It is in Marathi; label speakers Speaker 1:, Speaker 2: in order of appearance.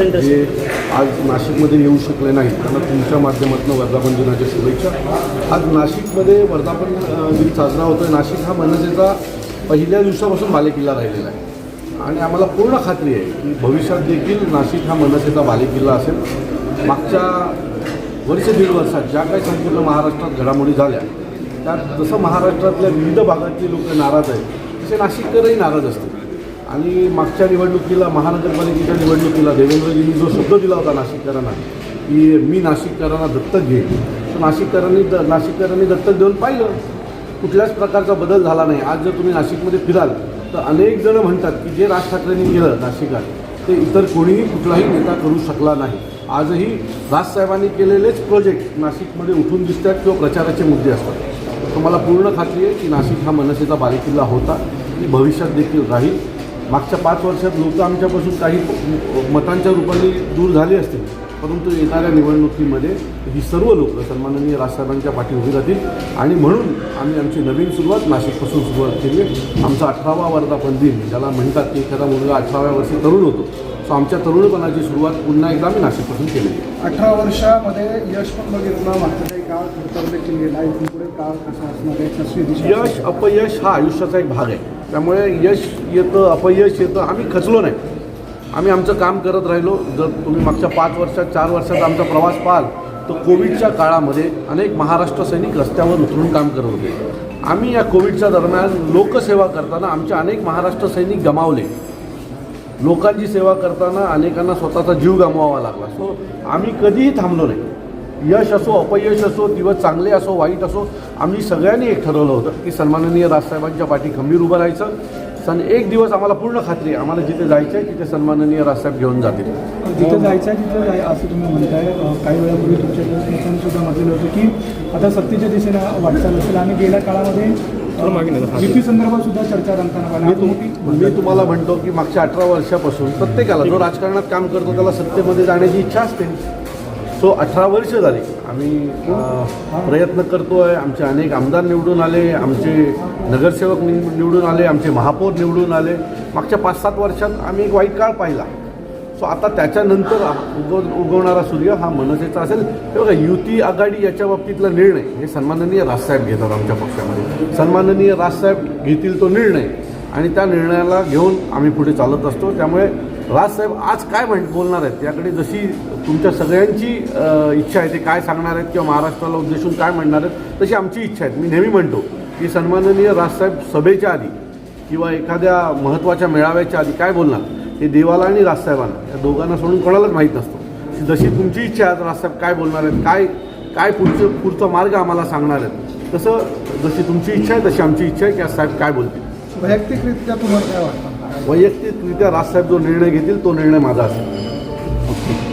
Speaker 1: जे आज नाशिकमध्ये येऊ शकले नाहीत त्यांना तुमच्या माध्यमातून वर्धापन दिनाच्या शुभेच्छा. आज नाशिकमध्ये वर्धापन दिन साजरा होतो आहे नाशिक हा मनसेचा पहिल्या दिवसापासून बालेकिल्ला राहिलेला आहे. आणि आम्हाला पूर्ण खात्री आहे की भविष्यात देखील नाशिक हा मनसेचा बालेकिल्ला असेल. मागच्या वर्ष दीड वर्षात ज्या काही संपूर्ण महाराष्ट्रात घडामोडी झाल्या त्यात जसं महाराष्ट्रातल्या विविध भागातली लोक नाराज आहेत तसे नाशिककरही नाराज असतील. आणि मागच्या निवडणुकीला महानगरपालिकेच्या निवडणुकीला देवेंद्रजींनी जो शब्द दिला होता नाशिककरांना की मी नाशिककरांना दत्तक घेईन तर नाशिककरांनी द नाशिककरांनी दत्तक देऊन पाहिलं. कुठल्याच प्रकारचा बदल झाला नाही. आज जर तुम्ही नाशिकमध्ये फिराल तर अनेक जण म्हणतात की जे राज ठाकरेंनी केलं नाशिकात ते इतर कोणीही कुठलाही नेता करू शकला नाही. आजही राजसाहेबांनी केलेलेच प्रोजेक्ट नाशिकमध्ये उठून दिसतात किंवा प्रचाराचे मुद्दे असतात. तर मला पूर्ण खात्री आहे की नाशिक हा मनसेचा बालेकिल्ला होता. की भविष्यात देखील राहील. मागच्या पाच वर्षात लोक आमच्यापासून काही मतांच्या रूपाने दूर झाले असतील परंतु येणाऱ्या निवडणुकीमध्ये ही सर्व लोक सन्माननीय राजसाहेबांच्या पाठी उभी राहतील. आणि म्हणून आम्ही आमची नवीन सुरुवात नाशिकपासून सुरुवात केली. आमचा अठरावा वर्धापन दिन ज्याला म्हणतात की एखादा मुलगा अठराव्या वर्षी तरुण होतो. सो आमच्या तरुणपणाची सुरुवात पुन्हा एकदा आम्ही नाशिकपासून आहे
Speaker 2: अठरा वर्षामध्ये यश पण बघितलं मागचं काही काळ इथून पुढे काळ कसा असणार
Speaker 1: यश अपयश हा आयुष्याचा एक भाग आहे. त्यामुळे यश येतं अपयश येतं आम्ही खचलो नाही. आम्ही आमचं काम करत राहिलो. जर तुम्ही मागच्या पाच वर्षात चार वर्षात आमचा प्रवास पाहाल तर कोविडच्या काळामध्ये अनेक महाराष्ट्र सैनिक रस्त्यावर उतरून काम करत होते. आम्ही या कोविडच्या दरम्यान लोकसेवा करताना आमचे अनेक महाराष्ट्र सैनिक गमावले. लोकांची सेवा करताना अनेकांना स्वतःचा जीव गमवावा लागला. सो आम्ही कधीही थांबलो नाही. यश असो अपयश असो दिवस चांगले असो वाईट असो आम्ही सगळ्यांनी एक ठरवलं होतं की सन्माननीय राजसाहेबांच्या पाठी खंबीर उभं राहायचं. सन एक दिवस आम्हाला पूर्ण खात्री आहे. आम्हाला जिथे जायचं आहे तिथे सन्माननीय राजसाहेब घेऊन जातील.
Speaker 2: जिथे जायचं आहे तिथे जाय असं तुम्ही म्हणताय. काही वेळापूर्वी तुमच्या सुद्धा म्हटलेलं होतं की आता सत्तेच्या दिशेनं वाटचाल असेल. आणि गेल्या काळामध्ये युती संदर्भात सुद्धा चर्चा रंगताना
Speaker 1: मी तुम्हाला म्हणतो की मागच्या अठरा वर्षापासून प्रत्येकाला जो राजकारणात काम करतो त्याला सत्तेमध्ये जाण्याची इच्छा असते. सो अठरा वर्ष झाली. आम्ही प्रयत्न करतो आहे आमचे अनेक आमदार निवडून आले आमचे नगरसेवक निवडून आले आमचे महापौर निवडून आले. मागच्या पाच सात वर्षात आम्ही एक वाईट काळ पाहिला. सो आता त्याच्यानंतर उगव उगवणारा सूर्य हा मनसेचा असेल. हे बघा युती आघाडी याच्या बाबतीतला निर्णय हे सन्माननीय राजसाहेब घेतात आमच्या पक्षामध्ये. सन्माननीय राजसाहेब घेतील तो निर्णय. आणि त्या निर्णयाला घेऊन आम्ही पुढे चालत असतो. त्यामुळे राजसाहेब आज काय म्हण बोलणार आहेत? याकडे जशी तुमच्या सगळ्यांची इच्छा आहे ते काय सांगणार आहेत किंवा महाराष्ट्राला उद्देशून काय म्हणणार आहेत तशी आमची इच्छा आहे. मी नेहमी म्हणतो की सन्माननीय राजसाहेब सभेच्या आधी किंवा एखाद्या महत्त्वाच्या मेळाव्याच्या आधी काय बोलणार? हे देवाला आणि राजसाहेबांना या दोघांना सोडून कोणालाच माहीत नसतो. जशी तुमची इच्छा आहे राजसाहेब काय बोलणार आहेत काय काय पुढचं पुढचा मार्ग आम्हाला सांगणार आहेत तसं जशी तुमची इच्छा आहे तशी आमची इच्छा आहे की आज साहेब काय बोलतील.
Speaker 2: वैयक्तिकरित्या तुम्हाला काय वाटतं?
Speaker 1: वैयक्तिकरित्या राजसाहेब जो निर्णय घेतील तो निर्णय माझा असेल.